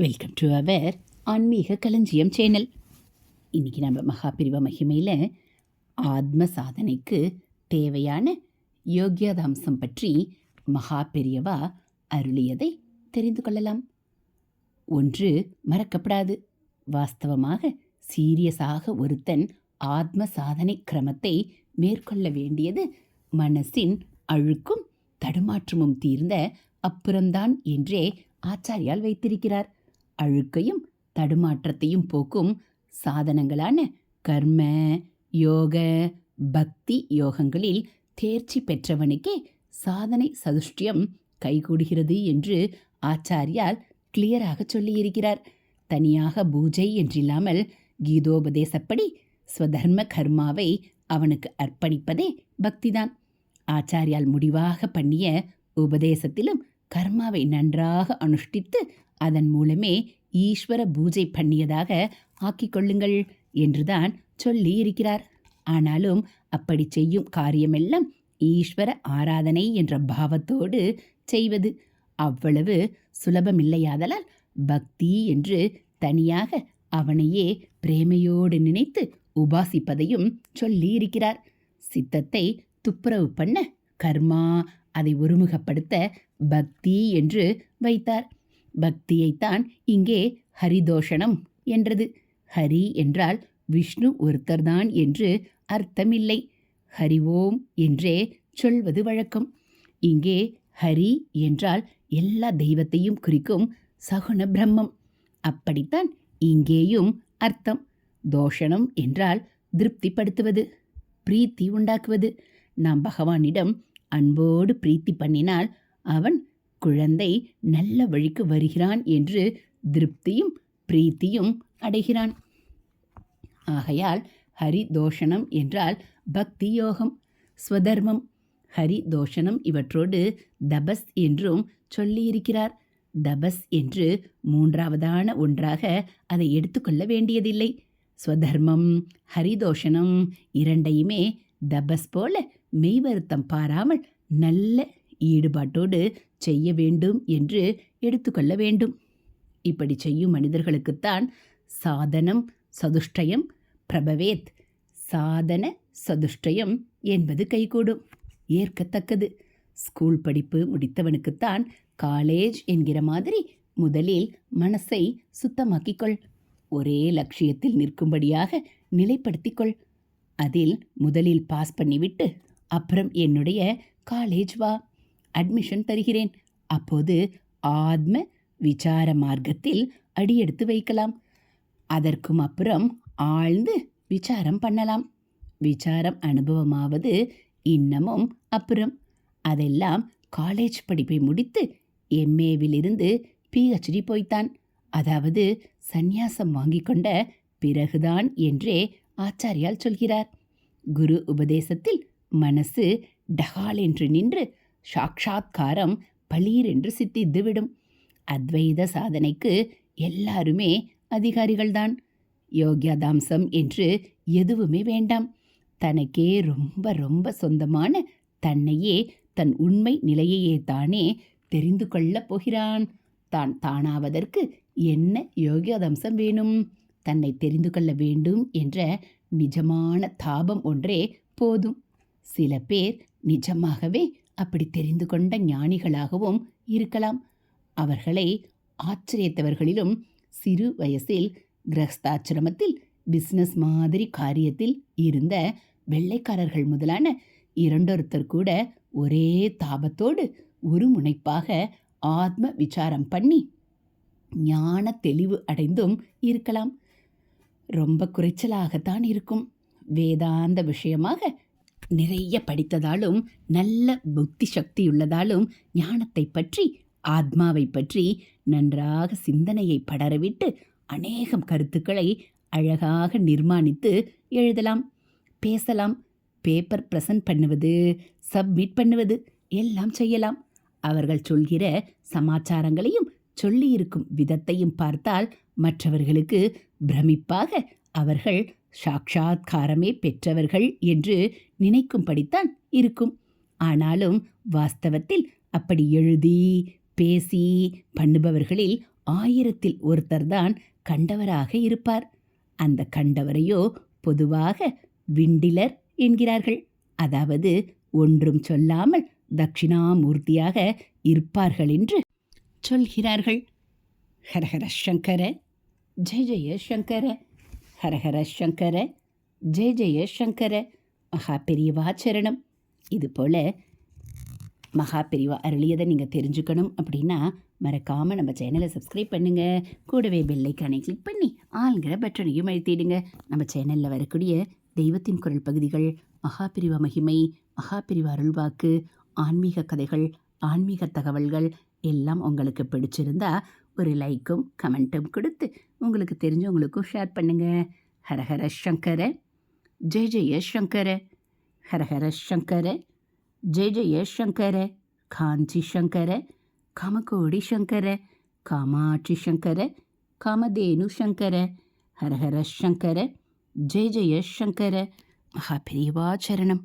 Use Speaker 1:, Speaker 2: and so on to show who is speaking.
Speaker 1: Welcome to our ஆன்மீக களஞ்சியம் channel இன்றைக்கி நம்ம மகாபிரிவ மகிமையில் ஆத்ம சாதனைக்கு தேவையான யோகியதாம்சம் பற்றி மகா பெரியவா அருளியதை தெரிந்து கொள்ளலாம். ஒன்று மறக்கப்படாது. வாஸ்தவமாக சீரியஸாக ஒருத்தன் ஆத்ம சாதனை கிரமத்தை மேற்கொள்ள வேண்டியது மனசின் அழுக்கும் தடுமாற்றமும் தீர்ந்த அப்புறம்தான் என்றே ஆச்சாரியால் வைத்திருக்கிறார். அழுக்கையும் தடுமாற்றத்தையும் போக்கும் சாதனங்களான கர்ம யோக பக்தி யோகங்களில் தேர்ச்சி பெற்றவனுக்கே சாதனை சதுஷ்டியம் கைகூடுகிறது என்று ஆச்சாரியால் கிளியராக சொல்லியிருக்கிறார். தனியாக பூஜை என்றில்லாமல் கீதோபதேசப்படி ஸ்வதர்ம கர்மாவை அவனுக்கு அர்ப்பணிப்பதே பக்திதான். ஆச்சாரியால் முடிவாக பண்ணிய உபதேசத்திலும் கர்மாவை நன்றாக அனுஷ்டித்து அதன் மூலமே ஈஸ்வர பூஜை பண்ணியதாக ஆக்கிக் கொள்ளுங்கள் என்றுதான் சொல்லி இருக்கிறார் ஆனாலும் அப்படி செய்யும் காரியமெல்லாம் ஈஸ்வர ஆராதனை என்ற பாவத்தோடு செய்வது. அவ்வளவு சுலபமில்லையாதலால் பக்தி என்று தனியாக அவனையே பிரேமையோடு நினைத்து உபாசிப்பதையும் சொல்லி இருக்கிறார் சித்தத்தை துப்புரவு பண்ண கர்மா அதை ஒருமுகப்படுத்த பக்தி என்று வைத்தார். பக்தியைத்தான் இங்கே ஹரிதோஷணம் என்றது. ஹரி என்றால் விஷ்ணு ஒருத்தர்தான் என்று அர்த்தமில்லை. ஹரி ஓம் என்றே சொல்வது வழக்கம். இங்கே ஹரி என்றால் எல்லா தெய்வத்தையும் குறிக்கும் சகுண பிரம்மம். அப்படித்தான் இங்கேயும் அர்த்தம். தோஷணம் என்றால் திருப்திப்படுத்துவது பிரீத்தி உண்டாக்குவது. நாம் பகவானிடம் அன்போடு பிரீத்தி பண்ணினால் அவன் குழந்தை நல்ல வழிக்கு வருகிறான் என்று திருப்தியும் பிரீத்தியும் அடைகிறான். ஆகையால் ஹரி தோஷணம் என்றால் பக்தி யோகம் ஸ்வதர்மம். ஹரி தோஷணம் இவற்றோடு தபஸ் என்றும் சொல்லியிருக்கிறார். தபஸ் என்று மூன்றாவதான ஒன்றாக அதை எடுத்துக்கொள்ள வேண்டியதில்லை. ஸ்வதர்மம் ஹரிதோஷனம் இரண்டையுமே தபஸ் போல மெய்வருத்தம் பாராமல் நல்ல ஈடுபாட்டோடு செய்ய வேண்டும் என்று எடுத்துக்கொள்ள வேண்டும். இப்படி செய்யும் மனிதர்களுக்குத்தான் சாதனம் சதுஷ்டயம் பிரபவேத். சாதன சதுஷ்டயம் என்பது கைகூடும். ஏற்கத்தக்கது. ஸ்கூல் படிப்பு முடித்தவனுக்குத்தான் காலேஜ் என்கிற மாதிரி முதலில் மனசை சுத்தமாக்கிக்கொள். ஒரே லட்சியத்தில் நிற்கும்படியாக நிலைப்படுத்திக்கொள். அதில் முதலில் பாஸ் பண்ணிவிட்டு அப்புறம் என்னுடைய காலேஜ் வா. அட்மிஷன் தருகிறேன். அப்போது ஆத்ம விசார மார்க்கத்தில் அடியெடுத்து வைக்கலாம். அதற்கும் அப்புறம் ஆழ்ந்து விசாரம் பண்ணலாம். விசாரம் அனுபவமாவது இன்னமும் அப்புறம். அதெல்லாம் காலேஜ் படிப்பை முடித்து எம்ஏவிலிருந்து பிஹெச்டி போய்த்தான். அதாவது சந்நியாசம் வாங்கி கொண்ட பிறகுதான் என்றே ஆச்சாரியால் சொல்கிறார். குரு உபதேசத்தில் மனசு டகால் என்று நின்று சாக்ஷாத்காரம் பளீர் என்று சித்தித்துவிடும். அத்வைத சாதனைக்கு எல்லாருமே அதிகாரிகள்தான். யோகியாதாம்சம் என்று எதுவுமே வேண்டாம். தனக்கே ரொம்ப ரொம்ப சொந்தமான தன்னையே தன் உண்மை நிலையையே தானே தெரிந்து கொள்ளப் போகிறான். தான் தானாவதற்கு என்ன யோகியதம்சம் வேணும்? தன்னை தெரிந்து கொள்ள வேண்டும் என்ற நிஜமான தாபம் ஒன்றே போதும். சில பேர் நிஜமாகவே அப்படி தெரிந்து கொண்ட ஞானிகளாகவும் இருக்கலாம். அவர்களை ஆச்சரியத்தவர்களிலும் சிறு வயசில் கிரகஸ்தாச்சிரமத்தில் பிஸ்னஸ் மாதிரி காரியத்தில் இருந்த வெள்ளைக்காரர்கள் முதலான இரண்டொருத்தர் கூட ஒரே தாபத்தோடு ஒரு முனைப்பாக ஆத்ம விசாரம் பண்ணி ஞான தெளிவு அடைந்தும் இருக்கலாம். ரொம்ப குறைச்சலாகத்தான் இருக்கும். வேதாந்த விஷயமாக நிறைய படித்ததாலும் நல்ல புத்தி சக்தியுள்ளதாலும் ஞானத்தை பற்றி ஆத்மாவை பற்றி நன்றாக சிந்தனையை படரவிட்டு அநேகம் கருத்துக்களை அழகாக நிர்மாணித்து எழுதலாம். பேசலாம். பேப்பர் ப்ரெசன்ட் பண்ணுவது சப்மிட் பண்ணுவது எல்லாம் செய்யலாம். அவர்கள் சொல்கிற சமாச்சாரங்களையும் சொல்லியிருக்கும் விதத்தையும் பார்த்தால் மற்றவர்களுக்கு பிரமிப்பாக அவர்கள் சாட்சாத்காரமே பெற்றவர்கள் என்று நினைக்கும்படித்தான் இருக்கும். ஆனாலும் வாஸ்தவத்தில் அப்படி எழுதி பேசி பண்ணுபவர்களில் ஆயிரத்தில் ஒருத்தர்தான் கண்டவராக இருப்பார். அந்த கண்டவரையோ பொதுவாக விண்டிலர் என்கிறார்கள். அதாவது ஒன்றும் சொல்லாமல் தட்சிணாமூர்த்தியாக இருப்பார்கள் என்று சொல்கிறார்கள். ஹரஹர சங்கர ஜெய ஜெய சங்கர. ஹரஹர சங்கர ஜெய ஜெய சங்கர மகா பெரியவா சரணம். இது போல் மகா பெரியவா அருளியதை நீங்கள் தெரிஞ்சுக்கணும் அப்படின்னா மறக்காமல் நம்ம சேனலை சப்ஸ்கிரைப் பண்ணுங்கள் கூடவே பெல்லைக்கானை கிளிக் பண்ணி ஆளுங்கிற பட்டனையும் அழுத்திடுங்க. நம்ம சேனலில் வரக்கூடிய தெய்வத்தின் குரல் பகுதிகள் மகாபிரிவா மகிமை மகாபிரிவா அருள்வாக்கு ஆன்மீக கதைகள் ஆன்மீக தகவல்கள் எல்லாம் உங்களுக்கு பிடிச்சிருந்தா ஒரு லைக்கும் கமெண்ட்டும் கொடுத்து உங்களுக்கு தெரிஞ்சவங்களுக்கும் ஷேர் பண்ணுங்க. ஹரஹர சங்கர ஜெய ஜெய சங்கர ஹரஹர சங்கர ஜெய ஜெய சங்கர காஞ்சி சங்கர காமகோடி சங்கர காமாட்சி சங்கர காமதேனு சங்கர ஹரஹர சங்கர ஜெய ஜெய சங்கர மகாபிரிவா சரணம்.